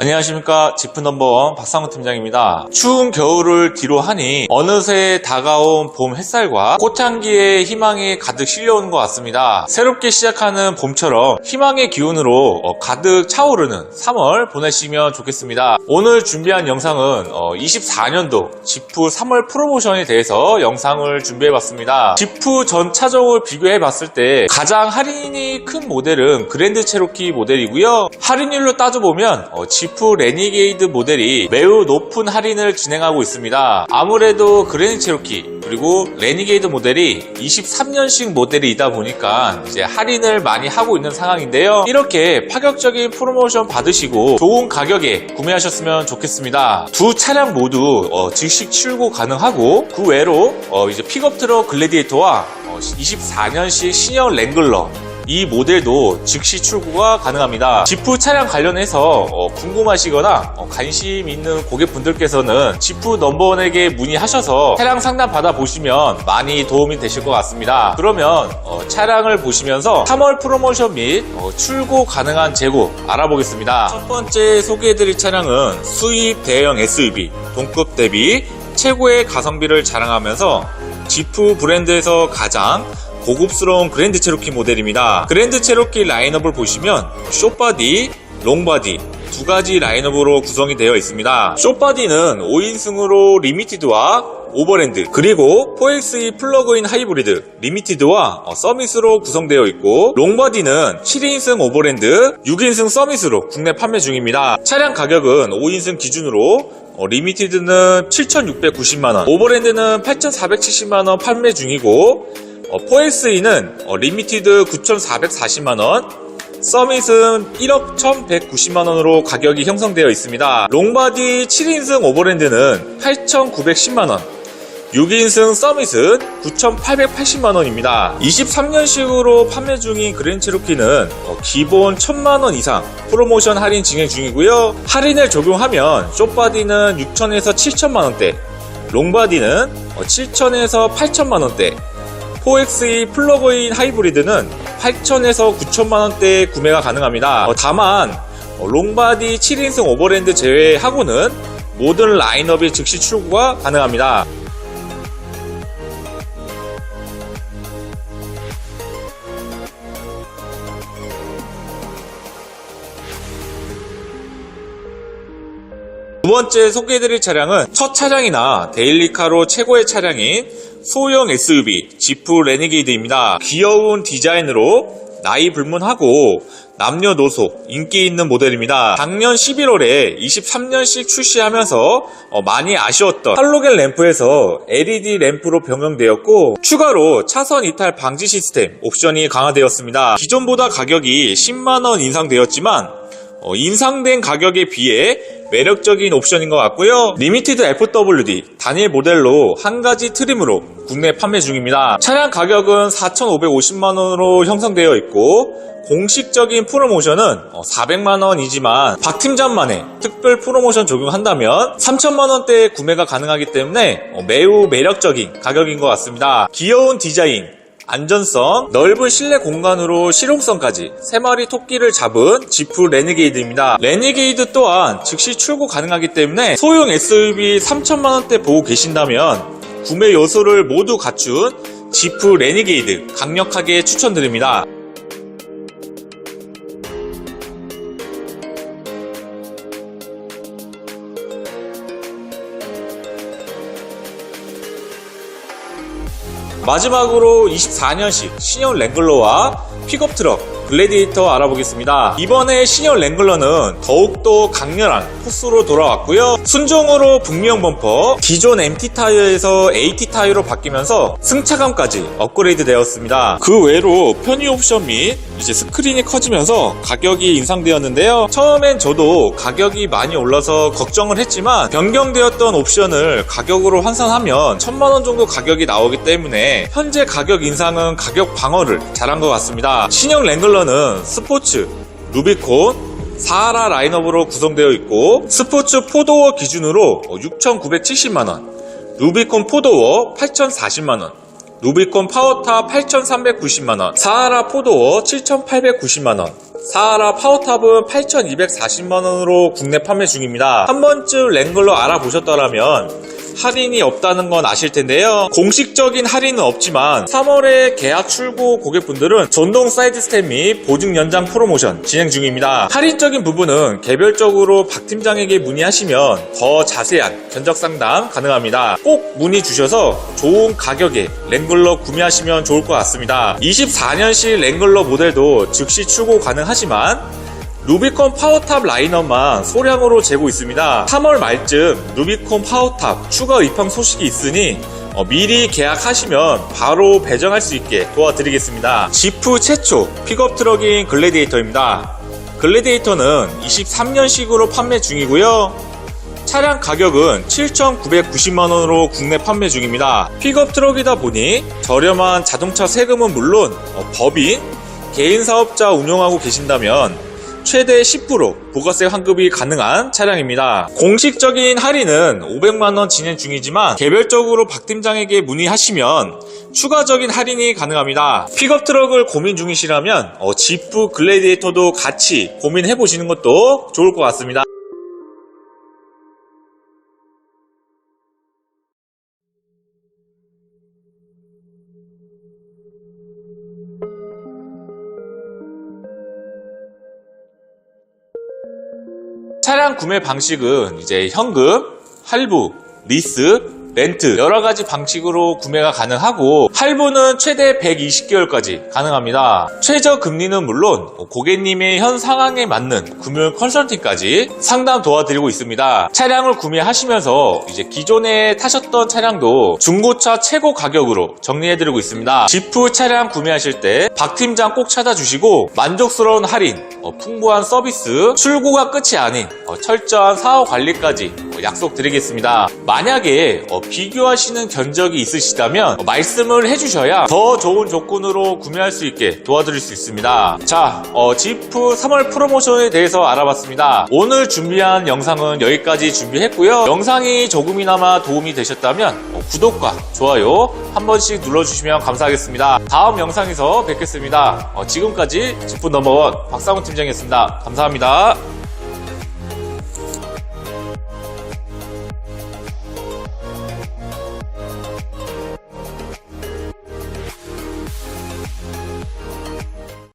안녕하십니까 지프 넘버원 박상훈 팀장입니다. 추운 겨울을 뒤로 하니 어느새 다가온 봄 햇살과 꽃향기의 희망이 가득 실려오는 것 같습니다. 새롭게 시작하는 봄처럼 희망의 기운으로 어, 가득 차오르는 3월 보내시면 좋겠습니다. 오늘 준비한 영상은 24년도 지프 3월 프로모션에 대해서 영상을 준비해봤습니다. 지프 전 차종을 비교해봤을 때 가장 할인이 큰 모델은 그랜드 체로키 모델이고요. 할인율로 따져보면 어, 지프 레니게이드 모델이 매우 높은 할인을 진행하고 있습니다. 아무래도 그랜드 체로키 그리고 레니게이드 모델이 23년식 모델이다 보니까 이제 할인을 많이 하고 있는 상황인데요. 이렇게 파격적인 프로모션 받으시고 좋은 가격에 구매하셨으면 좋겠습니다. 두 차량 모두 어, 즉시 출고 가능하고 그 외로 어, 이제 픽업 트럭 글래디에이터와 24년식 신형 랭글러 이 모델도 즉시 출고가 가능합니다. 지프 차량 관련해서 어, 궁금하시거나 어, 관심 있는 고객분들께서는 지프 넘버원에게 문의하셔서 차량 상담 받아보시면 많이 도움이 되실 것 같습니다. 그러면 어, 차량을 보시면서 3월 프로모션 및 어, 출고 가능한 재고 알아보겠습니다. 첫 번째 소개해드릴 차량은 수입 대형 SUV 동급 대비 최고의 가성비를 자랑하면서 지프 브랜드에서 가장 고급스러운 그랜드 체로키 모델입니다. 그랜드 체로키 라인업을 보시면 쇼바디, 롱바디 두 가지 라인업으로 구성이 되어 있습니다. 쇼바디는 5인승으로 리미티드와 오버랜드 그리고 4XE 플러그인 하이브리드 리미티드와 어, 서밋으로 구성되어 있고 롱바디는 7인승 오버랜드 6인승 서밋으로 국내 판매 중입니다. 차량 가격은 5인승 기준으로 어, 리미티드는 7,690만원, 오버랜드는 8,470만원 판매 중이고, 어, 4SE는 어, 리미티드 9,440만원, 서밋은 1억 1,190만원으로 가격이 형성되어 있습니다. 롱바디 7인승 오버랜드는 8,910만원, 6인승 서밋은 9,880만원입니다. 23년식으로 판매 중인 그랜 체로키는 어, 기본 1,000만원 이상 프로모션 할인 진행 중이고요. 할인을 적용하면 쇼바디는 6,000에서 7,000만원대, 롱바디는 7,000에서 8,000만원대, 4XE 플러그인 하이브리드는 8,000에서 9,000만원대에 구매가 가능합니다. 어, 다만 어, 롱바디 7인승 오버랜드 제외하고는 모든 라인업이 즉시 출고가 가능합니다. 두 번째 소개해드릴 차량은 첫 차량이나 데일리카로 최고의 차량인 소형 SUV 지프 레니게이드입니다. 귀여운 디자인으로 나이 불문하고 남녀노소 인기 있는 모델입니다. 작년 11월에 23년식 출시하면서 어, 많이 아쉬웠던 할로겐 램프에서 LED 램프로 변경되었고 추가로 차선 이탈 방지 시스템 옵션이 강화되었습니다. 기존보다 가격이 10만원 인상되었지만 어, 인상된 가격에 비해 매력적인 옵션인 것 같고요. 리미티드 FWD 단일 모델로 한 가지 트림으로 국내 판매 중입니다. 차량 가격은 4,550만원으로 형성되어 있고 공식적인 프로모션은 400만원이지만 박 팀장만의 특별 프로모션 적용한다면 3천만원대에 구매가 가능하기 때문에 어, 매우 매력적인 가격인 것 같습니다. 귀여운 디자인, 안전성, 넓은 실내 공간으로 실용성까지 3마리 토끼를 잡은 지프 레니게이드입니다. 레니게이드 또한 즉시 출고 가능하기 때문에 소형 SUV 3천만원대 보고 계신다면 구매 요소를 모두 갖춘 지프 레니게이드 강력하게 추천드립니다. 마지막으로 24년식 신형 랭글러와 픽업 트럭 글래디에이터 알아보겠습니다. 이번에 신형 랭글러는 더욱더 강렬한 코스로 돌아왔고요. 순정으로 북미형 범퍼, 기존 MT 타이어에서 AT 타이어로 바뀌면서 승차감까지 업그레이드 되었습니다. 그 외로 편의 옵션 및 이제 스크린이 커지면서 가격이 인상되었는데요. 처음엔 저도 가격이 많이 올라서 걱정을 했지만 변경되었던 옵션을 가격으로 환산하면 천만 원 정도 가격이 나오기 때문에 현재 가격 인상은 가격 방어를 잘한 것 같습니다. 신형 랭글러는 스포츠, 루비콘, 사하라 라인업으로 구성되어 있고 스포츠 포도어 기준으로 6,970만원, 루비콘 포도어 8,040만원, 루비콘 파워타 8,390만원, 사하라 포도어 7,890만원, 사하라 파워탑은 8,240만원으로 국내 판매 중입니다. 한 번쯤 랭글러 알아보셨더라면 할인이 없다는 건 아실 텐데요. 공식적인 할인은 없지만 3월에 계약 출고 고객분들은 전동 사이드 스텝 및 보증 연장 프로모션 진행 중입니다. 할인적인 부분은 개별적으로 박 팀장에게 문의하시면 더 자세한 견적 상담 가능합니다. 꼭 문의 주셔서 좋은 가격에 랭글러 구매하시면 좋을 것 같습니다. 24년식 랭글러 모델도 즉시 출고 가능하지만 루비콘 파워탑 라인업만 소량으로 재고 있습니다. 3월 말쯤 루비콘 파워탑 추가 입항 소식이 있으니 어, 미리 계약하시면 바로 배정할 수 있게 도와드리겠습니다. 지프 최초 픽업 트럭인 글래디에이터입니다. 글래디에이터는 23년식으로 판매 중이고요. 차량 가격은 7,990만원으로 국내 판매 중입니다. 픽업 트럭이다 보니 저렴한 자동차 세금은 물론 어, 법인, 개인 사업자 운영하고 계신다면 최대 10% 부가세 환급이 가능한 차량입니다. 공식적인 할인은 500만원 진행 중이지만 개별적으로 박 팀장에게 문의하시면 추가적인 할인이 가능합니다. 픽업 트럭을 고민 중이시라면 어, 지프 글래디에이터도 같이 고민해 보시는 것도 좋을 것 같습니다. 차량 구매 방식은 이제 현금, 할부, 리스, 렌트 여러 가지 방식으로 구매가 가능하고 할부는 최대 120개월까지 가능합니다. 최저 금리는 물론 고객님의 현 상황에 맞는 금융 컨설팅까지 상담 도와드리고 있습니다. 차량을 구매하시면서 이제 기존에 타셨던 차량도 중고차 최고 가격으로 정리해드리고 있습니다. 지프 차량 구매하실 때 박 팀장 꼭 찾아주시고 만족스러운 할인, 어, 풍부한 서비스, 출고가 끝이 아닌 어, 철저한 사업 관리까지 어, 약속드리겠습니다. 만약에 어, 비교하시는 견적이 있으시다면 어, 말씀을 해주셔야 더 좋은 조건으로 구매할 수 있게 도와드릴 수 있습니다. 자, 어, 지프 3월 프로모션에 대해서 알아봤습니다. 오늘 준비한 영상은 여기까지 준비했고요. 영상이 조금이나마 도움이 되셨다면 어, 구독과 좋아요 한 번씩 눌러주시면 감사하겠습니다. 다음 영상에서 뵙겠습니다. 어, 지금까지 지프 넘버원 박상훈 팀장이었습니다. 감사합니다.